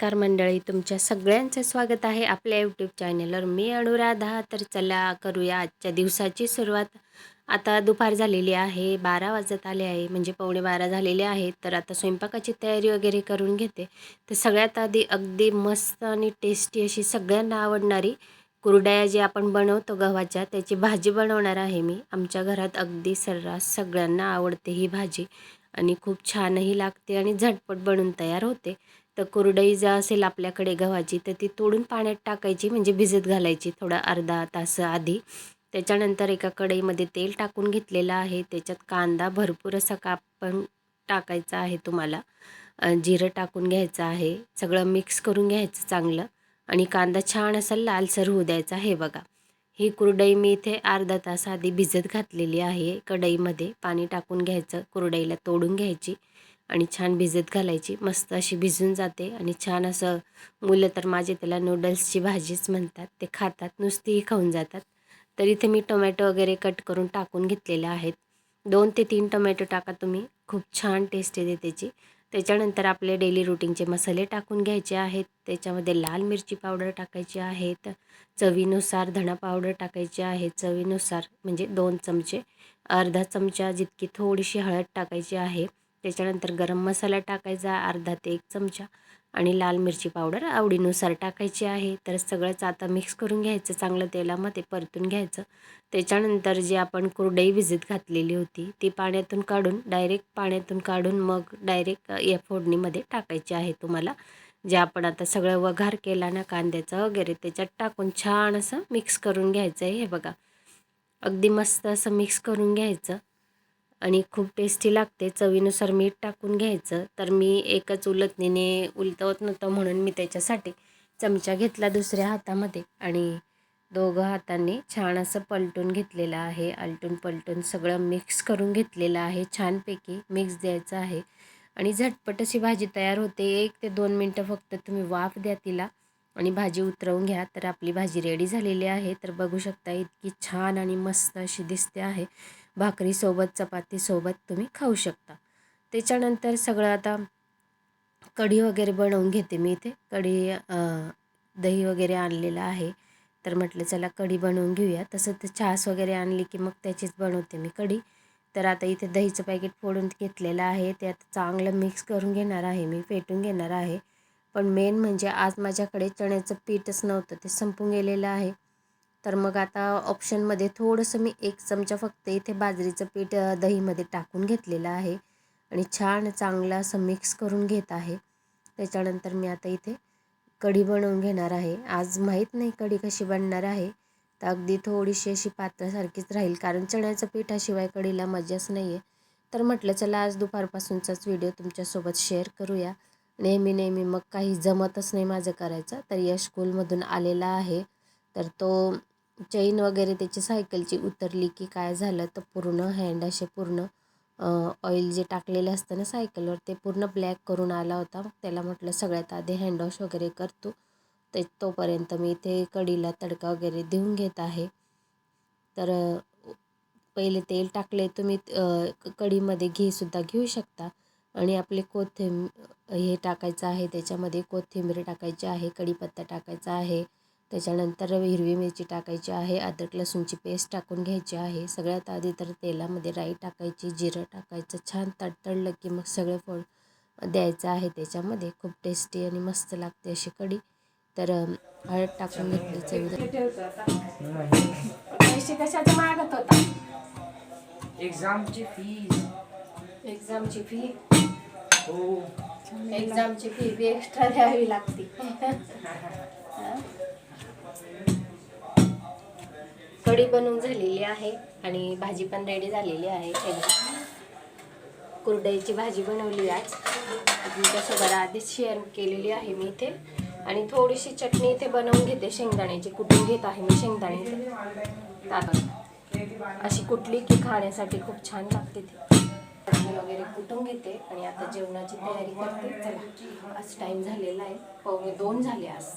नमस्कार मंडळी तुमच्या सगळ्यांचं स्वागत आहे आपल्या यूट्यूब चॅनलवर मी अनुराधा तर चला करूया आजच्या दिवसाची सुरुवात. आता दुपार झालेली आहे बारा वाजत आले आहे म्हणजे पावणे बारा झालेले आहेत तर आता स्वयंपाकाची तयारी वगैरे करून घेते. तर सगळ्यात आधी अगदी मस्त आणि टेस्टी अशी सगळ्यांना आवडणारी कुरडया जी आपण बनवतो गव्हाच्या त्याची भाजी बनवणार आहे मी. आमच्या घरात अगदी सर्रास सगळ्यांना आवडते ही भाजी. आणि खूप छानही लागते आणि झटपट बनून तयार होते. तर कुरडई जर असेल आपल्याकडे गव्हाची तर ती तोडून पाण्यात टाकायची म्हणजे भिजत घालायची थोडा अर्धा तास आधी. त्याच्यानंतर एका कढईमध्ये तेल टाकून घेतलेलं आहे. त्याच्यात कांदा भरपूर असा कापून टाकायचा आहे तुम्हाला. जिरं टाकून घ्यायचं आहे. सगळं मिक्स करून घ्यायचं चांगलं. आणि कांदा छान असा लालसर होऊ द्यायचा हे बघा. ही कुरडई मी इथे अर्धा तास आधी भिजत घातलेली आहे कढईमध्ये. पाणी टाकून घ्यायचं कुरडईला तोडून घ्यायची. आणि छान भिजत घालायची. मस्त अशी भिजून जाते आणि छान असं मुलं तर माझे त्याला नूडल्सची भाजीच म्हणतात. ते खातात नुसतीही खाऊन जातात. तर इथे मी टोमॅटो वगैरे कट करून टाकून घेतलेले आहेत. दोन ते तीन टोमॅटो टाका तुम्ही. खूप छान टेस्ट येते त्याची. त्याच्यानंतर आपले डेली रुटीनचे मसाले टाकून घ्यायचे आहेत. त्याच्यामध्ये लाल मिरची पावडर टाकायची आहेत. चवीनुसार धणा पावडर टाकायची आहे चवीनुसार म्हणजे दोन चमचे अर्धा चमचा जितकी थोडीशी हळद टाकायची आहे. त्याच्यानंतर गरम मसाला टाकायचा अर्धा ते एक चमचा आणि लाल मिरची पावडर आवडीनुसार टाकायची आहे. तर सगळंच आता मिक्स करून घ्यायचं चांगलं तेलामध्ये परतून घ्यायचं. त्याच्यानंतर जी आपण कुरडई भिजत घातलेली होती ती पाण्यातून काढून डायरेक्ट पाण्यातून काढून मग डायरेक्ट या फोडणीमध्ये टाकायची आहे तुम्हाला. जे आपण आता सगळं वघार केला ना कांद्याचं वगैरे त्याच्यात टाकून छान असं मिक्स करून घ्यायचं आहे. हे बघा अगदी मस्त असं मिक्स करून घ्यायचं. आणि खूप टेस्टी लागते. चवीनुसार मीठ टाकून घ्यायचं. तर मी एकच उलटणीने उलटवत नव्हतं म्हणून मी त्याच्यासाठी चमचा घेतला दुसऱ्या हातामध्ये. आणि दोघं हातांनी छान असं पलटून घेतलेलं आहे. आलटून पलटून सगळं मिक्स करून घेतलेलं आहे. छानपैकी मिक्स द्यायचं आहे. आणि झटपट अशी भाजी तयार होते. एक ते दोन मिनटं फक्त तुम्ही वाफ द्या तिला. आणि भाजी उतरवून घ्या. तर आपली भाजी रेडी झालेली आहे. तर बघू शकता इतकी छान आणि मस्त अशी दिसते आहे. भाकरीसोबत चपातीसोबत तुम्ही खाऊ शकता. त्याच्यानंतर सगळं आता कढी वगैरे बनवून घेते मी इथे. कढी दही वगैरे आणलेलं आहे. तर म्हटलं चला कढी बनवून घेऊया. तसं तर छास वगैरे आणली की मग त्याचीच बनवते मी कढी. तर आता इथे दहीचं पॅकेट फोडून घेतलेलं आहे. ते आता चांगलं मिक्स करून घेणार आहे मी फेटून घेणार आहे. पण मेन म्हणजे आज माझ्याकडे चण्याचं पीठच नव्हतं ते संपून गेलेलं आहे. तर मग आता ऑप्शनमध्ये थोडंसं मी एक चमचा फक्त इथे बाजरीचं पीठ दहीमध्ये टाकून घेतलेलं आहे. आणि छान चांगलं असं मिक्स करून घेत आहे. त्याच्यानंतर मी आता इथे कढी बनवून घेणार आहे. आज माहीत नाही कढी कशी बनणार आहे. तर अगदी थोडीशी अशी पात्रासारखीच राहील कारण चण्याचं पिठाशिवाय कढीला मजाच नाही आहे तर म्हटलं चला आज दुपारपासूनचाच व्हिडिओ तुमच्यासोबत शेअर करूया. नेहमी नेहमी मग काही जमतच नाही माझं करायचं तर यश स्कूलमधून आलेला आहे. तर तो चैन वगैरे त्याची सायकलची उतरली की काय झालं तर पूर्ण हँड असे पूर्ण ऑइल जे टाकलेलं असतं ना सायकलवर ते पूर्ण ब्लॅक करून आला होता. त्याला म्हटलं सगळ्यात आधी हँडवॉश वगैरे करतो ते. तोपर्यंत मी इथे कढीला तडका वगैरे देऊन घेत आहे. तर पहिले तेल टाकले तुम्ही कढीमध्ये घीसुद्धा घेऊ शकता. आणि आपले कोथिंब हे टाकायचं आहे त्याच्यामध्ये कोथिंबीर टाकायची आहे कढीपत्ता टाकायचा आहे. त्याच्यानंतर हिरवी मिरची टाकायची आहे अद्रक लसूणची पेस्ट टाकून घ्यायची आहे. सगळ्यात आधी तर तेलामध्ये राई टाकायची जिरं टाकायचं छान तडतडलं की मग सगळं फळ द्यायचं आहे त्याच्यामध्ये. खूप टेस्टी आणि मस्त लागते अशी कढी. तर हळद टाकून घेतली कशाचं मागत होता? एक्झामची फीज एक्झामची फी हो. एक्झामची फी बी एक्स्ट्रा द्यावी लागते. कढी बनवून झालेली आहे आणि भाजी पण रेडी झालेली आहे. कुरडईची भाजी बनवली आज तुमच्यासोबत आधीच शेअर केलेली आहे मी इथे. आणि थोडीशी चटणी इथे बनवून घेते. शेंगदाण्याची कुटून घेत आहे मी शेंगदाणे ताकद अशी कुठली की खाण्यासाठी खूप छान लागते ती. चटणी वगैरे कुटून घेते आणि आता जेवणाची तयारी करते. चला आज टाईम झालेला आहे. पावणे दोन झाले आज.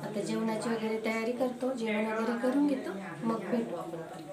आता जेवणाची वगैरे तयारी करतो जेवण वगैरे करून घेतो मग भेटू आपण.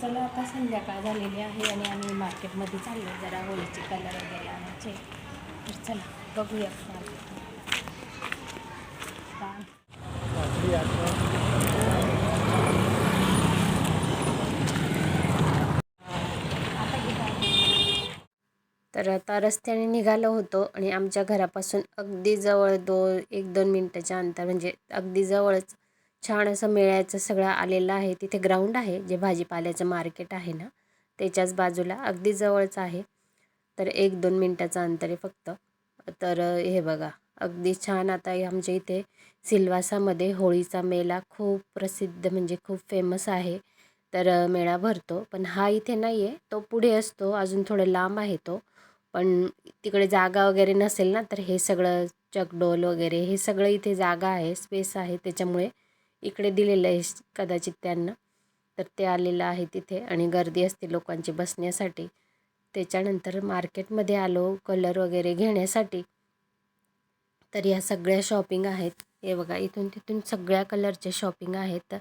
चला आता संध्याकाळ झालेली आहे आणि आम्ही मार्केटमध्ये चाललो जरा होळीचे कलर वगैरे आणायचे तर चला बघूया मार्केटमध्ये काय तर आता रस्त्याने निघालो होतो आणि आमच्या घरापासून अगदी जवळ दो एक दोन मिनटाच्या अंतर म्हणजे अगदी जवळच छान असं मेळ्याचं सगळं आलेलं आहे. तिथे ग्राउंड आहे जे भाजीपाल्याचं मार्केट आहे ना त्याच्याच बाजूला अगदी जवळच आहे. तर एक दोन मिनटाचं अंतर आहे फक्त. तर हे बघा अगदी छान आता आमच्या इथे सिल्वासामध्ये होळीचा मेळा खूप प्रसिद्ध म्हणजे खूप फेमस आहे. तर मेळा भरतो पण हा इथे नाही आहे तो पुढे असतो अजून थोडं लांब आहे तो. पण तिकडे जागा वगैरे नसेल ना तर हे सगळं चकडोल वगैरे हे सगळं इथे जागा आहे स्पेस आहे त्याच्यामुळे इकडे दिलेलं आहे कदाचित त्यांना. तर ते आलेलं आहे तिथे आणि गर्दी असते लोकांची बसण्यासाठी. त्याच्यानंतर मार्केटमध्ये आलो कलर वगैरे घेण्यासाठी. तर या सगळ्या शॉपिंग आहेत. हे बघा इथून तिथून सगळ्या कलरचे शॉपिंग आहेत.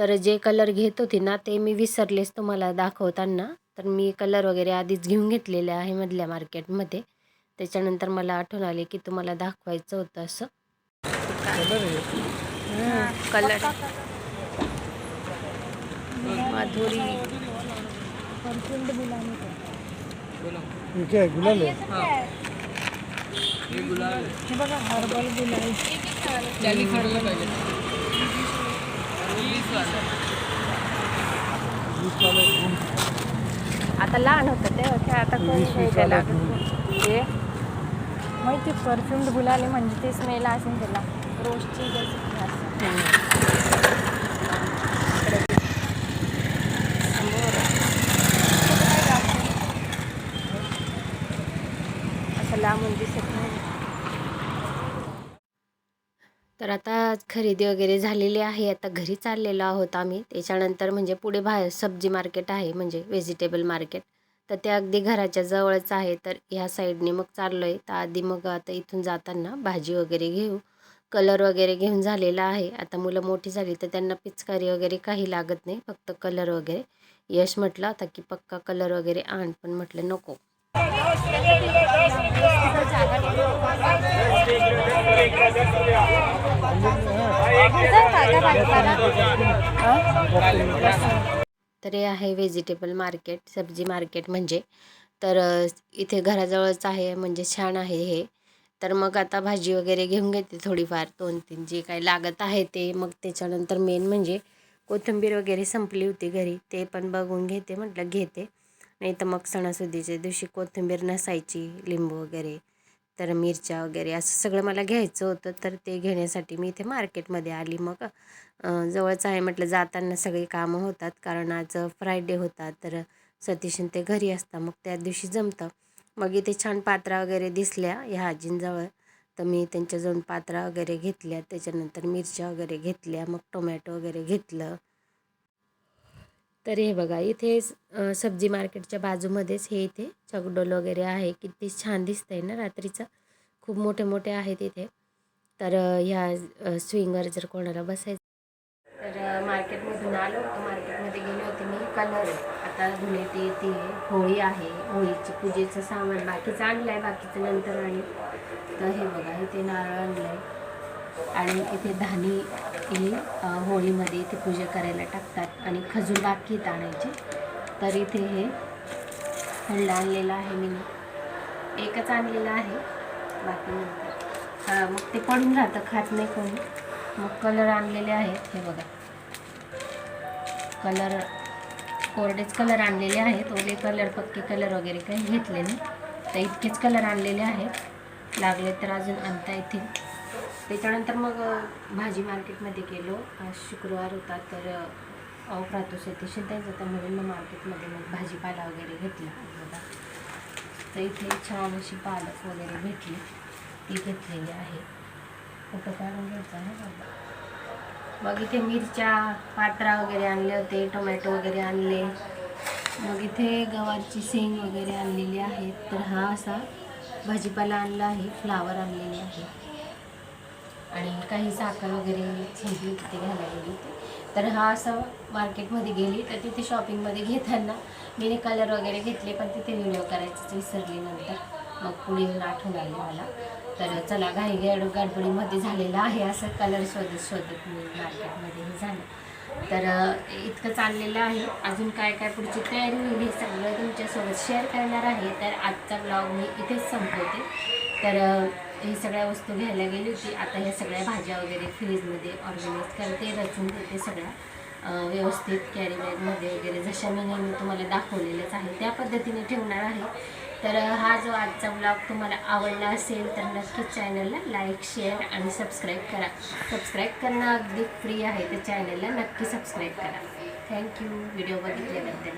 तर जे कलर घेत होती ना ते मी विसरलेच तुम्हाला दाखवताना. तर मी कलर वगैरे आधीच घेऊन घेतलेले आहे मधल्या मार्केटमध्ये त्याच्यानंतर मला आठवण आले की तुम्हाला दाखवायचं होतं असं. कलर माधुरी. हे. आता लहान होतं ते ते आता कोण लागलं? दोन. हे माहिती परफ्यूम्ड गुलाले म्हणजे ते स्मेल असेल त्याला. रोजची असं लांबून दिसत नाही. तर आता खरेदी वगैरे झालेली आहे. आता घरी चाललेलो आहोत आम्ही. त्याच्यानंतर म्हणजे पुढे बाहेर सब्जी मार्केट आहे म्हणजे व्हेजिटेबल मार्केट तर ते अगदी घराच्या जवळच आहे. तर ह्या साईडने मग चाललो आहे तर आधी मग आता इथून जाताना भाजी वगैरे घेऊ. कलर वगैरे घेऊन झालेला आहे. आता मुलं मोठी झाली तर त्यांना पिचकारी वगैरे काही लागत नाही. फक्त कलर वगैरे. यश म्हटलं आता की पक्का कलर वगैरे आण. पण म्हटलं नको. तर हे आहे व्हेजिटेबल मार्केट सब्जी मार्केट म्हणजे. तर इथे घराजवळच आहे म्हणजे छान आहे हे. तर मग आता भाजी वगैरे घेऊन घेते थोडीफार दोन तीन जे काही लागत आहे ते. मग त्याच्यानंतर मेन म्हणजे कोथिंबीर वगैरे संपली होती घरी ते पण बघून घेते म्हटलं घेते. नाही तर मग सणासुदीच्या दिवशी कोथिंबीर नसायची लिंबू वगैरे तर मिरच्या वगैरे असं सगळं मला घ्यायचं होतं. तर ते घेण्यासाठी मी इथे मार्केटमध्ये आली. मग जवळच आहे म्हटलं जाताना सगळी कामं होतात. कारण आज फ्रायडे होता. तर सतीश ते घरी असतात. मग त्या दिवशी जमतं. मग इथे छान पात्रा वगैरे दिसल्या ह्या आजींजवळ. तर मी त्यांच्याजवळ पात्रा वगैरे घेतल्या. त्याच्यानंतर मिरच्या वगैरे घेतल्या. मग टोमॅटो वगैरे घेतलं. तर हे बघा इथे सब्जी मार्केटच्या बाजूमध्येच हे इथे चकडोल वगैरे आहे. किती छान दिसतं आहे ना रात्रीचं. खूप मोठे मोठे आहेत इथे. तर ह्या स्विंगर जर कोणाला बसायचं तर मार्केटमधून आलो. मार्केटमध्ये गेले होते मी. कलर आता धुले ती होळी आहे. होळीची पूजेचं सामान बाकीचं आणलं आहे बाकीचं नंतर आणि तर हे बघा इथे नारळ आणलं आहे आणि इथे धानी ही होळीमध्ये इथे पूजा करायला टाकतात आणि खजूर बाकीत आणायची. तर इथे हे हंडा आणलेला आहे मी. एकच आणलेला आहे. बाकी हां मग ते पडून राहतं खात नाही कोणी. मग कलर आणलेले आहेत हे बघा. कलर कोरडेच कलर आणलेले आहेत. ओले कलर पक्के कलर वगैरे काही घेतले नाही. तर इतकेच कलर आणलेले आहेत. लागले तर अजून आणता येतील. त्याच्यानंतर मग भाजी मार्केटमध्ये गेलो. आज शुक्रवार होता तर ऑफ राहतो सतीशन त्यांचा तर म्हणून मग मार्केटमध्ये मग भाजीपाला वगैरे घेतला. बघा तर इथे छान अशी पालक वगैरे भेटली. ती घेतलेली आहे. फोटो काढून घ्यायचा आहे बाबा. मग इथे मिरच्या पात्रा वगैरे आणले होते टोमॅटो वगैरे आणले. मग इथे गवारची शेंग वगैरे आणलेली आहे. तर हा असा भाजीपाला आणला आहे फ्लावर आणलेले आहे. आणि काही साखर वगैरे संपली होती ते घ्यायला गेली होती. तर हा असं मार्केटमध्ये गेली तर तिथे शॉपिंगमध्ये घेताना मी कलर वगैरे घेतले पण तिथे व्हिडिओ करायचंच विसरली नंतर. मग पुढे येऊन आठवण आली मला. तर चला घाई गड गडबडीमध्ये झालेलं आहे असं कलर शोधत शोधत मी मार्केटमध्ये हे झालं. तर इतकं चाललेलं आहे. अजून काय काय पुढची तयारी होईल हे सगळं तुमच्यासोबत शेअर करणार आहे. तर आजचा ब्लॉग मी इथेच संपवते. तर ही सगळ्या वस्तू घ्यायला गेली होती. आता ह्या सगळ्या भाज्या वगैरे फ्रीजमध्ये ऑर्गनाईज करते रचून देते सगळ्या व्यवस्थित कॅरीबॅगमध्ये वगैरे. जशा मी नेहमी तुम्हाला दाखवलेल्याच आहे त्या पद्धतीने ठेवणार आहे. तर हा जो आजचा ब्लॉग तुम्हाला आवडला असेल तर नक्कीच चॅनलला लाईक शेअर आणि सबस्क्राईब करा. सबस्क्राईब करणं अगदी फ्री आहे तर चॅनलला नक्की सबस्क्राईब करा. Thank you video बघितल्याबद्दल.